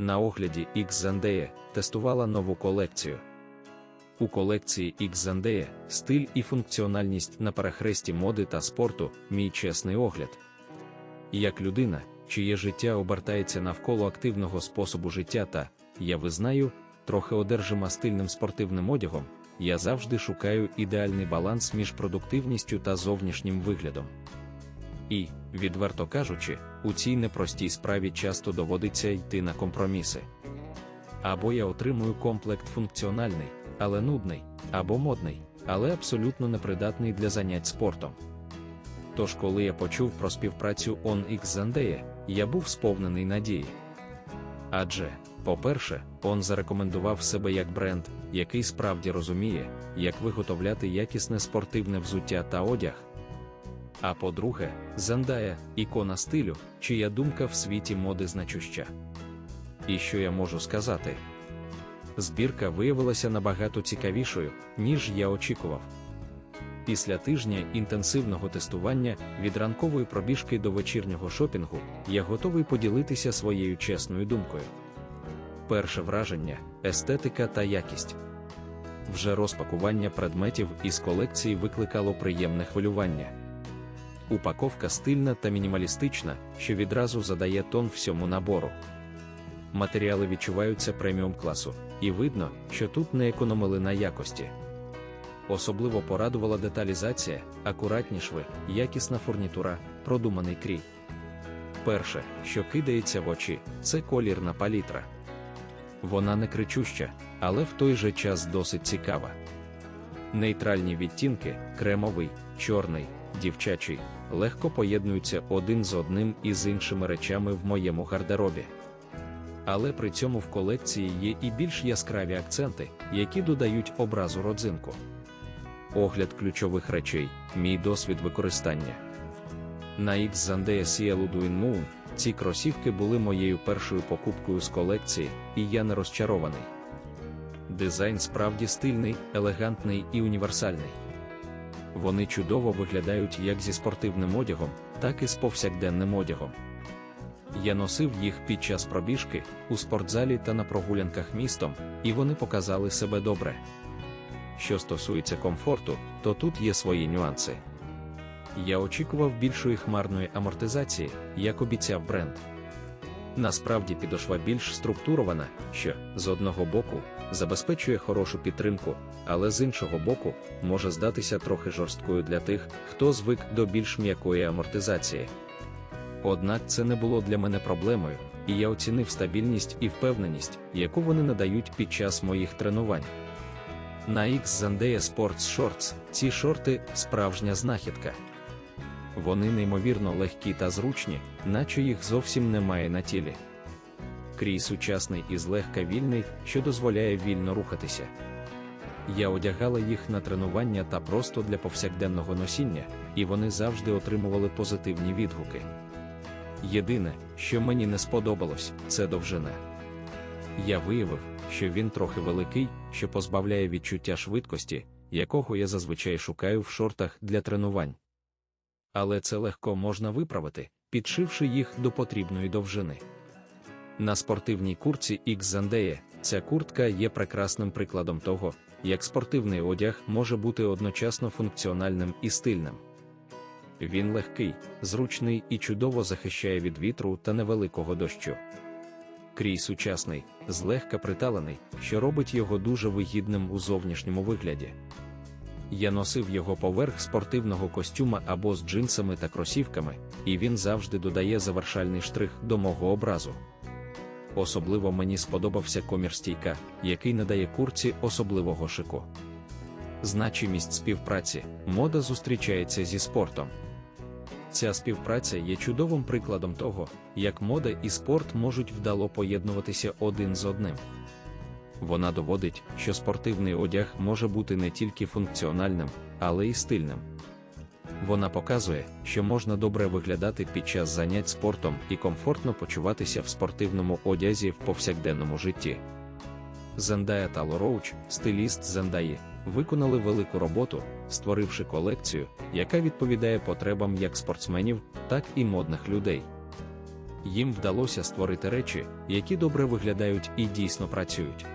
на огляді X Zendaya тестувала нову колекцію. У колекції X Zendaya стиль і функціональність на перехресті моди та спорту мій чесний огляд. Як людина, чиє життя обертається навколо активного способу життя та, я визнаю, трохи одержима стильним спортивним одягом, я завжди шукаю ідеальний баланс між продуктивністю та зовнішнім виглядом. І, відверто кажучи, у цій непростій справі часто доводиться йти на компроміси. Або я отримую комплект функціональний, але нудний, або модний, але абсолютно непридатний для занять спортом. Тож, коли я почув про співпрацю OnX Zendaya, я був сповнений надії. Адже, по-перше, Он зарекомендував себе як бренд, який справді розуміє, як виготовляти якісне спортивне взуття та одяг. А по-друге, Зендая ікона стилю, чия думка в світі моди значуща. І що я можу сказати? Збірка виявилася набагато цікавішою, ніж я очікував. Після тижня інтенсивного тестування від ранкової пробіжки до вечірнього шопінгу я готовий поділитися своєю чесною думкою. Перше враження естетика та якість. Вже розпакування предметів із колекції викликало приємне хвилювання. Упаковка стильна та мінімалістична, що відразу задає тон всьому набору. Матеріали відчуваються преміум класу, і видно, що тут не економили на якості. Особливо порадувала деталізація, акуратні шви, якісна фурнітура, продуманий крій. Перше, що кидається в очі, це колірна палітра. Вона не кричуща, але в той же час досить цікава. Нейтральні відтінки, кремовий, чорний, дівчачий, легко поєднуються один з одним і з іншими речами в моєму гардеробі. Але при цьому в колекції є і більш яскраві акценти, які додають образу родзинку. Огляд ключових речей, мій досвід використання. На X Zandea Cielo Duin Moon ці кросівки були моєю першою покупкою з колекції, і я не розчарований. Дизайн справді стильний, елегантний і універсальний. Вони чудово виглядають як зі спортивним одягом, так і з повсякденним одягом. Я носив їх під час пробіжки у спортзалі та на прогулянках містом, і вони показали себе добре. Що стосується комфорту, то тут є свої нюанси. Я очікував більшої хмарної амортизації, як обіцяв бренд. Насправді підошва більш структурована, що, з одного боку, забезпечує хорошу підтримку, але з іншого боку, може здатися трохи жорсткою для тих, хто звик до більш м'якої амортизації. Однак це не було для мене проблемою, і я оцінив стабільність і впевненість, яку вони надають під час моїх тренувань. На X Zandea Sports Shorts ці шорти справжня знахідка. Вони неймовірно легкі та зручні, наче їх зовсім немає на тілі. Крій сучасний і злегка вільний, що дозволяє вільно рухатися. Я одягала їх на тренування та просто для повсякденного носіння, і вони завжди отримували позитивні відгуки. Єдине, що мені не сподобалось, це довжина. Я виявив, що він трохи великий, що позбавляє відчуття швидкості, якого я зазвичай шукаю в шортах для тренувань. Але це легко можна виправити, підшивши їх до потрібної довжини. На спортивній куртці X Zandea ця куртка є прекрасним прикладом того, як спортивний одяг може бути одночасно функціональним і стильним. Він легкий, зручний і чудово захищає від вітру та невеликого дощу. Крій сучасний, злегка приталений, що робить його дуже вигідним у зовнішньому вигляді. Я носив його поверх спортивного костюма або з джинсами та кросівками, і він завжди додає завершальний штрих до мого образу. Особливо мені сподобався комір стійка, який надає курці особливого шику. Значимість співпраці мода зустрічається зі спортом. Ця співпраця є чудовим прикладом того, як мода і спорт можуть вдало поєднуватися один з одним. Вона доводить, що спортивний одяг може бути не тільки функціональним, але й стильним. Вона показує, що можна добре виглядати під час занять спортом і комфортно почуватися в спортивному одязі в повсякденному житті. Зендая та Лороуч, стиліст Зендаї, виконали велику роботу, створивши колекцію, яка відповідає потребам як спортсменів, так і модних людей. їм вдалося створити речі, які добре виглядають і дійсно працюють.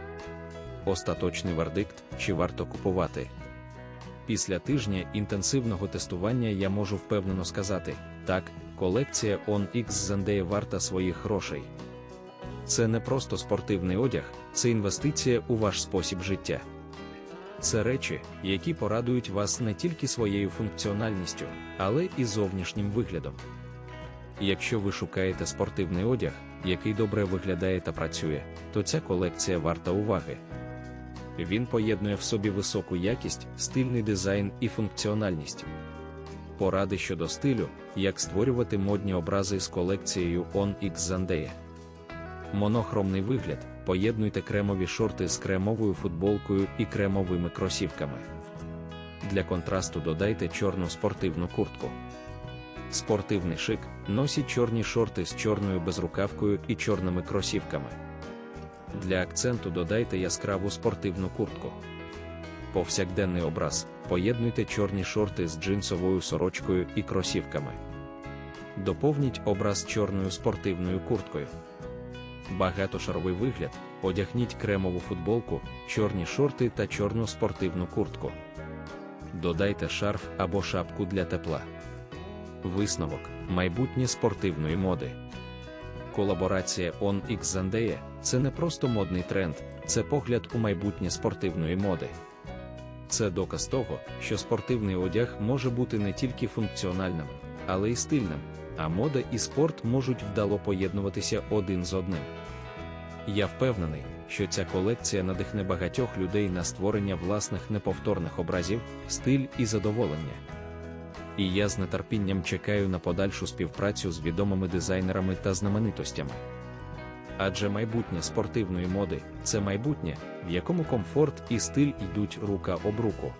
Остаточний вердикт, чи варто купувати. Після тижня інтенсивного тестування я можу впевнено сказати: так, колекція On X Zendaya варта своїх грошей. Це не просто спортивний одяг, це інвестиція у ваш спосіб життя. Це речі, які порадують вас не тільки своєю функціональністю, але і зовнішнім виглядом. Якщо ви шукаєте спортивний одяг, який добре виглядає та працює, то ця колекція варта уваги. Він поєднує в собі високу якість, стильний дизайн і функціональність. Поради щодо стилю, як створювати модні образи з колекцією On X Zendaya. Монохромний вигляд. Поєднуйте кремові шорти з кремовою футболкою і кремовими кросівками. Для контрасту додайте чорну спортивну куртку. Спортивний шик носіть чорні шорти з чорною безрукавкою і чорними кросівками. Для акценту додайте яскраву спортивну куртку. Повсякденний образ поєднуйте чорні шорти з джинсовою сорочкою і кросівками. Доповніть образ чорною спортивною курткою. Багатошаровий вигляд, одягніть кремову футболку, чорні шорти та чорну спортивну куртку. Додайте шарф або шапку для тепла. Висновок майбутнє спортивної моди. Колаборація On X Zendaya – це не просто модний тренд, це погляд у майбутнє спортивної моди. Це доказ того, що спортивний одяг може бути не тільки функціональним, але й стильним, а мода і спорт можуть вдало поєднуватися один з одним. Я впевнений, що ця колекція надихне багатьох людей на створення власних неповторних образів, стиль і задоволення. І я з нетерпінням чекаю на подальшу співпрацю з відомими дизайнерами та знаменитостями. Адже майбутнє спортивної моди це майбутнє, в якому комфорт і стиль йдуть рука об руку.